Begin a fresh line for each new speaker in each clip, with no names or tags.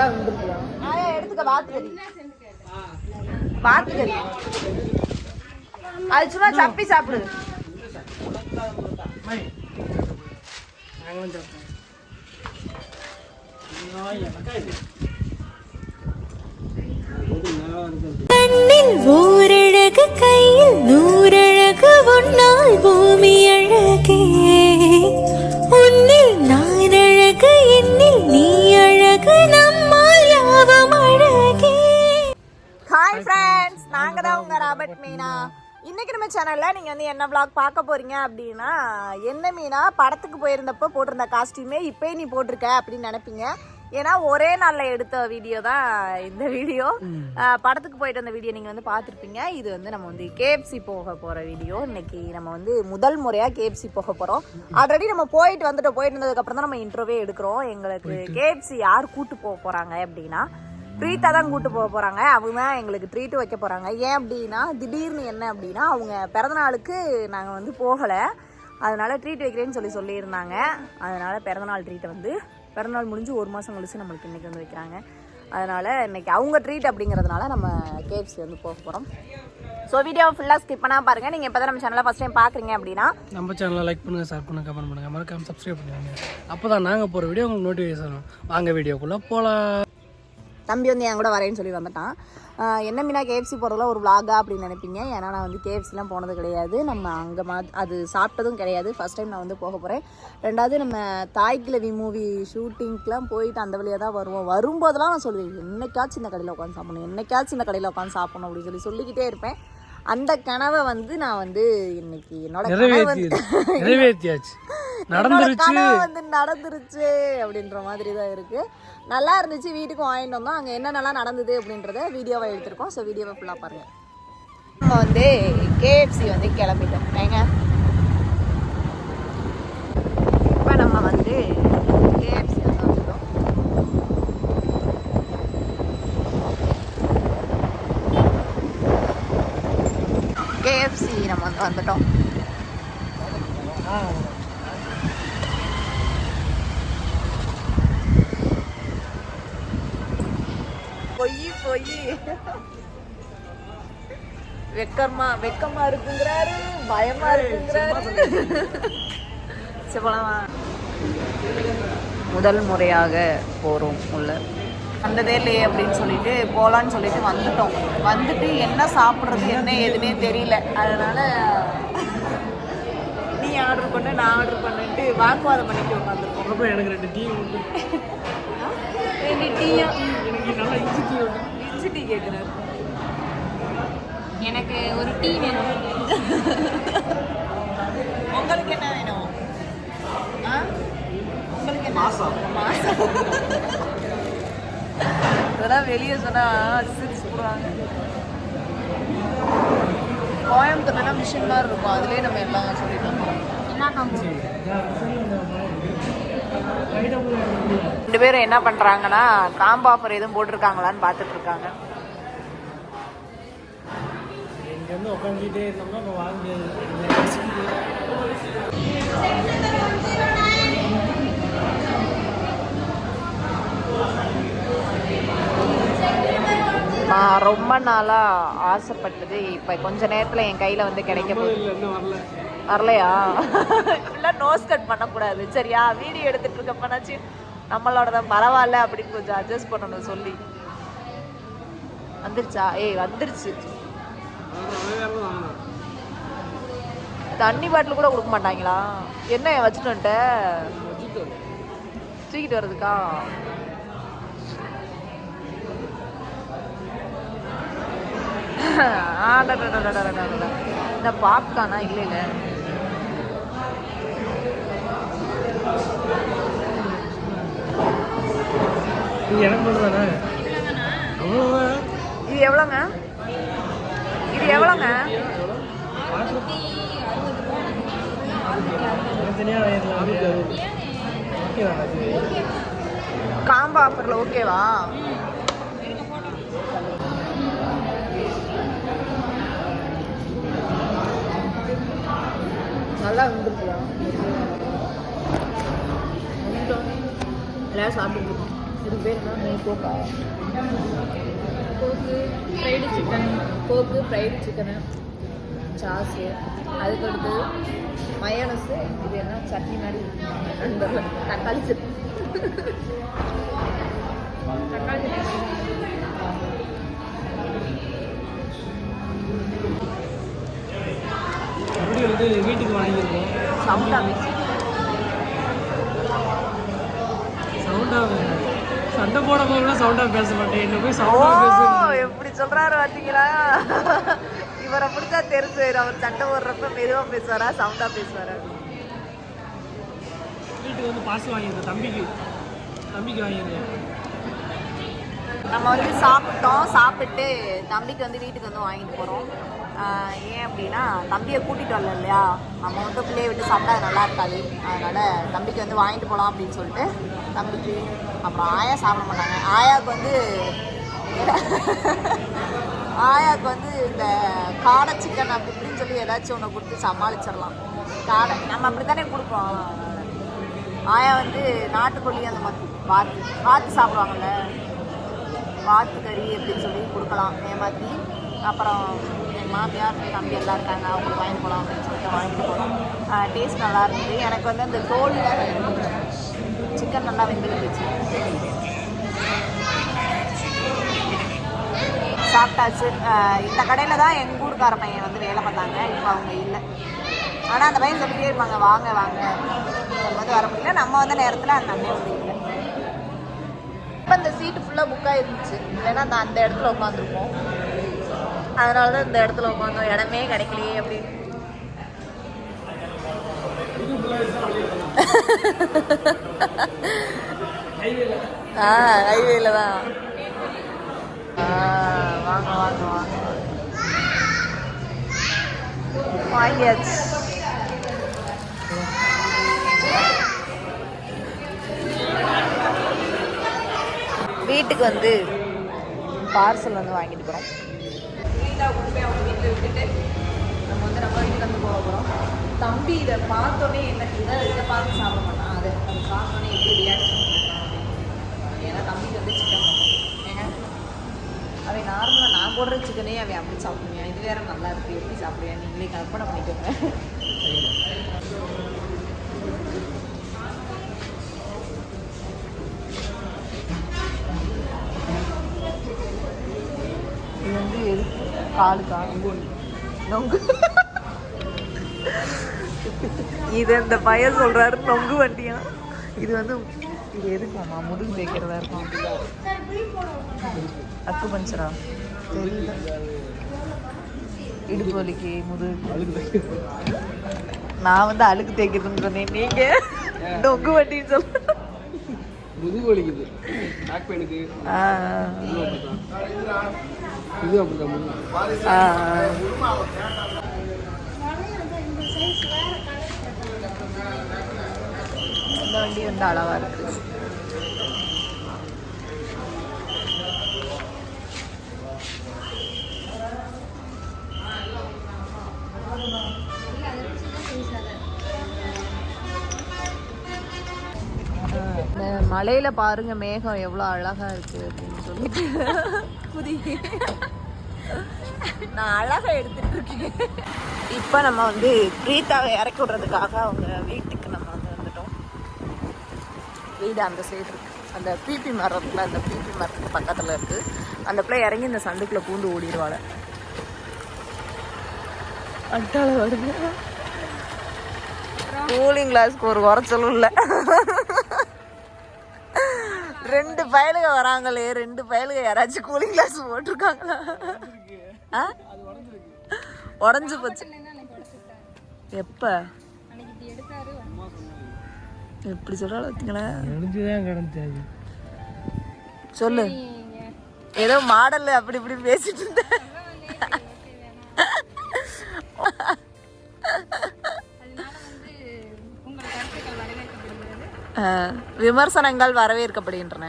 நல்லா வந்துருக்கலாம்
எடுத்துக்க வாத்துக்கறி வாத்துக்கறி அது சும்மா சப்பி சாப்பிடு.
நாங்களும்
மீனா இன்னைக்கு நம்ம சேனல்ல நீங்க வந்து என்ன vlog பார்க்க போறீங்க அப்படின்னா என்ன மீனா படத்துக்கு போயிருந்தப்போ போட்டிருந்த காஸ்டியூமே இப்போயே நீ போட்டிருக்க அப்படின்னு நினைப்பீங்க. ஏன்னா ஒரே நாள்ல எடுத்த வீடியோ தான் இந்த வீடியோ படத்துக்கு போயிட்டு வந்த வீடியோ நீங்க வந்து பார்த்துருப்பீங்க. இது வந்து நம்ம வந்து கேஎஃப்சி போக போற வீடியோ இன்னைக்கு நம்ம வந்து முதல் முறையா கேஎஃப்சி போக போறோம். ஆல்ரெடி நம்ம போயிட்டு வந்துட்டு போயிட்டு வந்ததுக்கு அப்புறம் தான் நம்ம இன்ட்ரோவே எடுக்கிறோம். எங்களுக்கு கேஎஃப்சி யார் கூட்டு போக போறாங்க அப்படின்னா ட்ரீட்டாக தான் கூட்டு போக போகிறாங்க அவங்க தான் எங்களுக்கு ட்ரீட் வைக்க போகிறாங்க ஏன் அப்படின்னா திடீர்னு என்ன அப்படின்னா அவங்க பிறந்தநாளுக்கு நாங்கள் வந்து போகலை. அதனால் ட்ரீட் வைக்கிறேன்னு சொல்லி சொல்லியிருந்தாங்க. அதனால் பிறந்தநாள் ட்ரீட்டை வந்து பிறந்தநாள் முடிஞ்சு ஒரு மாதம் கழிச்சு நம்மளுக்கு இன்றைக்கி வந்து வைக்கிறாங்க. அதனால் இன்றைக்கி அவங்க ட்ரீட் அப்படிங்கிறதுனால நம்ம கேஎஃப்சி வந்து போக போகிறோம் ஸோ வீடியோ ஃபுல்லாக ஸ்கிப் பண்ணால் பாருங்கள் நீங்கள் இப்போ தான் நம்ம சேனலை ஃபஸ்ட் டைம் பார்க்குறீங்க அப்படின்னா
நம்ம சேனலை லைக் பண்ணுங்கள் ஷேர் பண்ணுங்க கமெண்ட் பண்ணுங்கள் மறக்காம சப்ஸ்கிரைப் பண்ணுவாங்க அப்போ தான் நாங்கள் போகிற வீடியோ உங்களுக்கு நோட்டிஃபிகேஷன் வாங்க வீடியோக்குள்ளே போகலாம்
தம்பி வந்து என் கூட வரேன்னு சொல்லி வந்துட்டான். என்ன மீனா கேஎஃப்சி போகிறதுல ஒரு vlog-ஆ அப்படின்னு நினைப்பீங்க? ஏன்னா நான் வந்து கேஎஃப்சிலாம் போனது கிடையாது. நம்ம அங்கே மா அது சாப்பிட்டதும் கிடையாது. ஃபர்ஸ்ட் டைம் நான் வந்து போக போகிறேன் ரெண்டாவது நம்ம தாய் கிழவி மூவி ஷூட்டிங்க்கெலாம் போயிட்டு அந்த வழியாக தான் வருவோம். வரும்போதெல்லாம் நான் சொல்லுவேன் என்னைக்காச்சும் இந்த கடையில் உட்காந்து சாப்பிடணும். என்னைக்காச்சும் இந்த கடையில் உட்காந்து சாப்பிடணும் அப்படின்னு சொல்லி சொல்லிக்கிட்டே இருப்பேன். அந்த கனவை வந்து நான் வந்து இன்னைக்கு என்னோட
நிறைவேற்றியாச்சு. நடந்துருச்சு.
கனவு வந்து நடந்துருச்சு அப்படின்ற மாதிரி தான் இருக்கு. நல்லா இருந்துச்சு வீட்டுக்கு வாங்கிட்டு வந்தோம். அங்கே என்னென்னலாம் நடந்தது அப்படின்றத வீடியோவை எடுத்திருக்கோம். ஸோ வீடியோவை ஃபுல்லாக பாருங்க. நம்ம வந்து கேஎஃப்சி வந்து கிளம்பிட்டோம். ஏங்க? இப்போ நம்ம வந்து கேஎஃப்சி வந்து வந்துட்டோம் கேஎஃப்சி நம்ம வந்து வந்துட்டோம். பொய் பொய். வெக்கமா வெக்கமா இருக்குங்கிறாரு பயமா இருக்குங்கிறாரு. சரி போலாமா முதல் முறையாக போகிறோம் உள்ள. வந்ததே இல்லையே அப்படின்னு சொல்லிட்டு போகலான்னு சொல்லிட்டு வந்துட்டோம். வந்துட்டு என்ன சாப்பிட்றது என்ன எதுனே தெரியல. அதனால நீ ஆர்டர் பண்ண நான் ஆர்டர் பண்ணிட்டு வாக்குவாதம் பண்ணிட்டு உட்காந்துருக்கோம்.
எனக்கு ரெண்டு டீ உண்டு
ரெண்டு டீயா
எனக்கு நல்லா இஞ்சி டீ உண்டு
இஞ்சி டீ கேட்குறாரு
எனக்கு ஒரு டீ வேணும்.
உங்களுக்கு என்ன வேணும்? ஆ? உங்களுக்கு என்ன மாசம். இதெல்லாம் வெளியே சொன்னா சிரிச்சு போடுவாங்க. கோயம்புத்தூர்லாம் மிஷின் மாதிரி இருக்கும். அதுலயே நம்ம எல்லாம் சொல்லிட்டோம் ரெண்டு பேரும் என்ன பண்றாங்கன்னா காம்போ ஆஃபர் எதுவும் போட்டிருக்காங்களான்னு பார்த்துட்டு இருக்காங்க.
இங்கேருந்து உட்காந்துக்கிட்டே இருந்தோம்னா இப்போ வாங்க
நான் ரொம்ப நாளாக ஆசைப்பட்டது இப்போ கொஞ்ச நேரத்தில் என் கையில் வந்து கிடைக்க போகுது. வரலையா? ஃபுல்லாக நோஸ் கட் பண்ணக்கூடாது. சரியா? வீடியோ எடுத்துகிட்டு இருக்கப்பனாச்சு நம்மளோட தான் பரவாயில்ல அப்படின்னு கொஞ்சம் அட்ஜஸ்ட் பண்ணணும் சொல்லி. வந்துருச்சா? ஏய் வந்துருச்சு. தண்ணி பாட்டில் கூட கொடுக்க மாட்டாங்களா? என்ன வச்சுட்டு தூக்கிட்டு வர்றதுக்கா? இந்த பாப்கானா இல்லை இல்லை.
நீ எனக்கு மட்டும் தானே? அவ்வளோதான்
இது எவ்வளோங்க? இது எவ்வளோங்க? காம்போ ஆஃபரில் ஓகேவா? நல்லா இருந்துருக்கலாம் எல்லாரும் சாப்பிட்டு இது பேர் என்ன கோக்கா. கோக்கு ஃப்ரைடு சிக்கன் கோக்கு ஃப்ரைடு சிக்கனு சாஸு அதுக்கடுத்து மயோனஸு இது என்ன? சட்னி மாதிரி தக்காளி சட்னி. தக்காளி சட்னி.
வந்து வீட்டுக்கு வாங்கியிருக்கோம்.
சவுண்டா மிக்ஸ்
சண்டை போட போக சவுண்டாக பேச மாட்டேன். என்ன போய்
ஓ
சவுண்டாக பேச
எப்படி சொல்றாரு பாத்தீங்களா? இவரை பிடிச்சா தெரிஞ்சு அவர் சண்டை போடுறப்ப மெதுவா பேசுவாரா சவுண்டா பேசுவாரா?
வீட்டுக்கு வந்து பாஸ் வாங்கியிருக்கேன் தம்பிக்கு. தம்பிக்கு வாங்கியிருக்கேன்
நம்ம வந்து சாப்பிட்டோம். சாப்பிட்டு தம்பிக்கு வந்து வீட்டுக்கு வந்து வாங்கிட்டு போகிறோம் ஏன் அப்படின்னா தம்பியை கூட்டிகிட்டு வரல இல்லையா நம்ம வந்து பிள்ளைய விட்டு சாப்பிட்டா நல்லா இருக்காது. அதனால் தம்பிக்கு வந்து வாங்கிட்டு போகலாம் அப்படின்னு சொல்லிட்டு தம்பிக்கு அப்புறம் ஆயா சாப்பிட மாட்டாங்க. ஆயாவுக்கு வந்து ஆயாவுக்கு வந்து இந்த காடை சிக்கன் அப்படி இப்படின்னு சொல்லி ஏதாச்சும் ஒன்று கொடுத்து சமாளிச்சிடலாம். காடை. நம்ம அப்படி தானே கொடுப்போம். ஆயா வந்து நாட்டுக்கோழி அந்த மாதிரி வாத்து வாத்து சாப்பிடுவாங்கல்ல? வாத்து கறி அப்படின்னு சொல்லி கொடுக்கலாம். ஏமாற்றி அப்புறம் மாமியார் தம்பி எல்லாம் இருக்காங்க. அவங்களுக்கு வாங்கி போகலாம் அப்படின்னு சொல்லிட்டு வாங்கிட்டு போனோம் டேஸ்ட் நல்லா இருந்தது. எனக்கு வந்து அந்த தோலில் சிக்கன் நல்லா வெந்துருந்துச்சு. சாப்பிட்டாச்சு. இந்த கடையில் தான் எங்கள் ஊருக்கார பையன் வந்து வேலை பார்த்தாங்க. இப்போ அவங்க இல்லை. ஆனால் அந்த பையன் சொல்லிட்டே இருப்பாங்க வாங்க வாங்க. வந்து வர முடியல. நம்ம வந்த நேரத்தில் அந்த அண்ணன் வந்து இல்லை. இப்போ இந்த சீட்டு ஃபுல்லாக புக்காக இருந்துச்சு இல்லைன்னா அந்த அந்த இடத்துல உட்காந்துருப்போம். அதனால தான் இந்த இடத்துல உட்காந்தோம். இடமே கிடைக்கலையே அப்படின்னு ஆ ஹைவேல தான். வாங்க வாங்க வாங்க. வாங்கியாச்சு. வீட்டுக்கு வந்து பார்சல் வந்து வாங்கிட்டு போகிறோம் வீட்டாக கொண்டு போய் அவங்க வீட்டில் விட்டுட்டு நம்ம வந்து நம்ம வீட்டுக்கு வந்து போக போகிறோம் தம்பி இதை பார்த்தோன்னே என்ன இதை இதை பார்த்து சாப்பிட மாட்டான். அதை அது பார்த்தோன்னே எப்படி ரியாக்ஷன் ஏன்னா தம்பிக்கு வந்து சிக்கன் ஏங்க? அவன் நார்மலாக நான் போடுற சிக்கனே அவன் அப்படி சாப்பிடுவேன்? இது வேறு நல்லா இருக்குது எப்படி சாப்பிடுவேன் நீங்களே கற்பனை பண்ணிக்கோங்க. காலுக்கா? நொங்கு. இது இந்த பையன் சொல்றாரு நொங்கு வண்டியா? இது வந்து இது எதுக்குமாம்மா முதுகு தேய்க்கிறதா இருக்கும். அக்கு பஞ்சரா? தெரியல இடுப்பு வலிக்கு முதுகு நான் வந்து அழுக்கு தேய்க்கிறதுன்னு சொன்னேன். நீங்க நொங்கு வண்டின்னு சொல்ல
முதுகு வலிக்குது. பேக் பெயினுக்கு
ஆ,
இது அப்படிதான்.
இந்த வண்டி வந்து அழகா இருக்கு இந்த மலையில பாருங்க மேகம் எவ்வளோ அழகா இருக்கு அப்படின்னு சொல்லிட்டு. புதி. நான் அழகா எடுத்துட்டு இருக்கேன். இப்போ நம்ம வந்து பிரீத்தாவை இறக்கி விடுறதுக்காக அவங்க வீட்டுக்கு நம்ம வந்து வந்துட்டோம். வீடு அந்த சைடு இருக்கு. அந்த பிபி மரம் இருக்குல்ல அந்த பிபி மரத்துக்கு பக்கத்தில் இருக்கு. அந்த பிள்ளை இறங்கி இந்த சந்துக்குள்ள பூந்து ஓடிடுவாள். அட்டாள வருது. கூலிங் கிளாஸ்க்கு ஒரு குறைச்சலும் இல்லை. ரெண்டு பயலுக வராங்களே ரெண்டு பயலுக யாராச்சும் கூலிங் கிளாஸ் போட்டிருக்காங்களா? உடஞ்சு போச்சு. எப்ப? எப்படி சொல்றாள்
கிடந்துச்சு
சொல்லு. ஏதோ மாடல் அப்படி இப்படி பேசிட்டு இருந்தேன். விமர்சனங்கள் வரவேற்கப்படுகின்றன.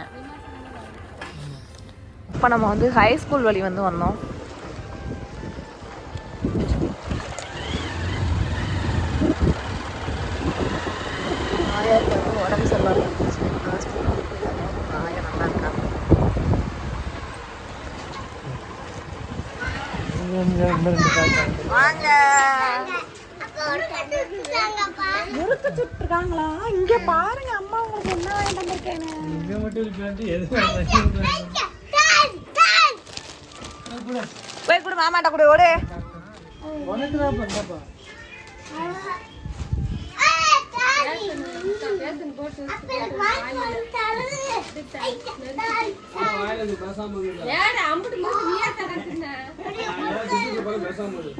இப்போ நம்ம வந்து ஹை ஸ்கூல் வழி வந்து வந்தோம். உடம்பு சரியில்லாம நல்லா வாங்க இங்க பாருங்க
இங்கே மட்டும் இருக்காது எது
போய் கொடு. மாமாட்ட கொடு ஓடு.
உனக்கு தான் பண்ணப்பா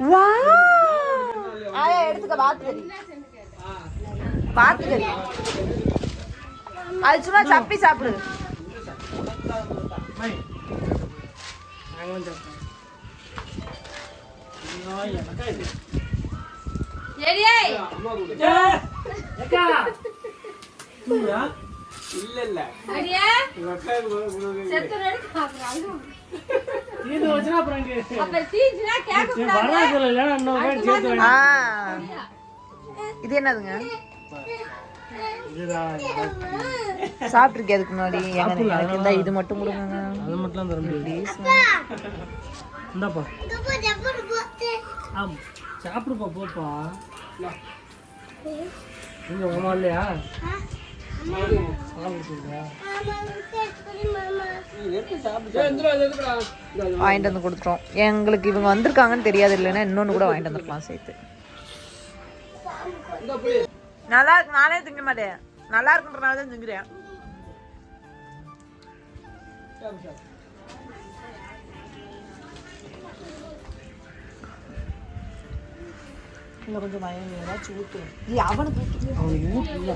வா. ஆயா எடுத்துக்க பாத்துக்கறி பாத்துக்கறி அது சும்மா சப்பி சாப்பிடு.
இது
என்னதுங்க? சாப்பிட்டுருக்கேன் அதுக்கு முன்னாடி. எனக்கு இந்த இது மட்டும் கொடுங்க.
அது மட்டும் தர முடியாது இந்தாப்பா. ஆமா. சாப்பிடுப்பா போப்பா. நீங்க உமா இல்லையா?
வாங்கிட்டு வந்து கொடுத்துட்டோம் எங்களுக்கு இவங்க வந்திருக்காங்கன்னு தெரியாது இல்லைன்னா இன்னொன்று கூட வாங்கிட்டு வந்திருக்கலாம் சேர்த்து. நல்லா இருக்கு நானே திங்க மாட்டேன். நல்லா இருக்குன்றனால தான் திங்குறேன். இன்னும் கொஞ்சம் மயம் ஏதாச்சும் ஊத்து. இல்லை அவனுக்கு ஊத்து
அவனுக்கு ஊட்டுல.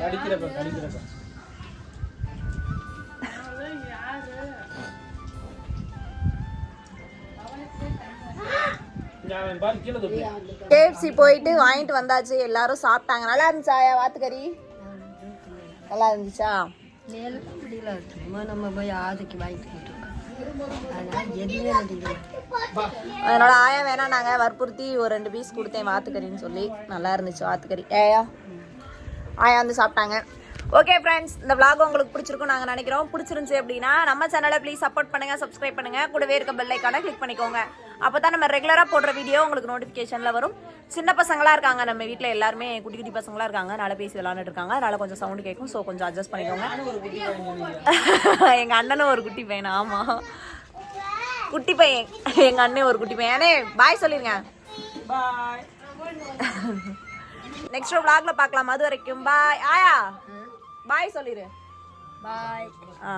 கடிக்கிறப்ப கடிக்கிறப்ப
கேஎஃப்சி போயிட்டு வாங்கிட்டு வந்தாச்சு. எல்லாரும் சாப்பிட்டாங்க. நல்லா இருந்துச்சா வாத்துக்கறி? நல்லா இருந்துச்சா?
நம்ம போய் ஆதைக்கு வாங்கிட்டு போட்டுருக்கோம்
அதனால ஆயா வேணா நாங்க. வற்புறுத்தி ஒரு ரெண்டு பீஸ் கொடுத்தேன் வாத்துக்கறின்னு சொல்லி. நல்லா இருந்துச்சு வாத்துக்கறி. ஏயா? ஆயா வந்து சாப்பிட்டாங்க. ஓகே ஃப்ரெண்ட்ஸ் இந்த vlog உங்களுக்கு பிடிச்சிருக்கும் நாங்கள் நினைக்கிறோம். பிடிச்சிருந்துச்சு அப்படின்னா நம்ம சேனலை ப்ளீஸ் சப்போர்ட் பண்ணுங்க சப்ஸ்கிரைப் பண்ணுங்க. கூடவே இருக்க பெல் ஐக்கானை கிளிக் பண்ணிக்கோங்க. அப்போ தான் நம்ம ரெகுலராக போடுற வீடியோ உங்களுக்கு நோட்டிஃபிகேஷனில் வரும். சின்ன பசங்களா இருக்காங்க. நம்ம வீட்டில் எல்லாருமே குட்டி குட்டி பசங்களா இருக்காங்க. அதனால பேசி விளாண்டுட்டு இருக்காங்க. அதனால கொஞ்சம் சவுண்ட் கேட்கும் ஸோ கொஞ்சம் அட்ஜஸ்ட் பண்ணிக்கோங்க. எங்கள் அண்ணனும் ஒரு குட்டி பையன். ஆமாம் குட்டி பையன். எங்க அண்ணன் ஒரு குட்டி பையன். அண்ணே பாய் சொல்லிருங்க.
பாய்
நெக்ஸ்ட் vlogல பார்க்கலாம். அது வரைக்கும் பாய் ஆயா. பாய் சொல்லிரு.
பாய்
ஆ.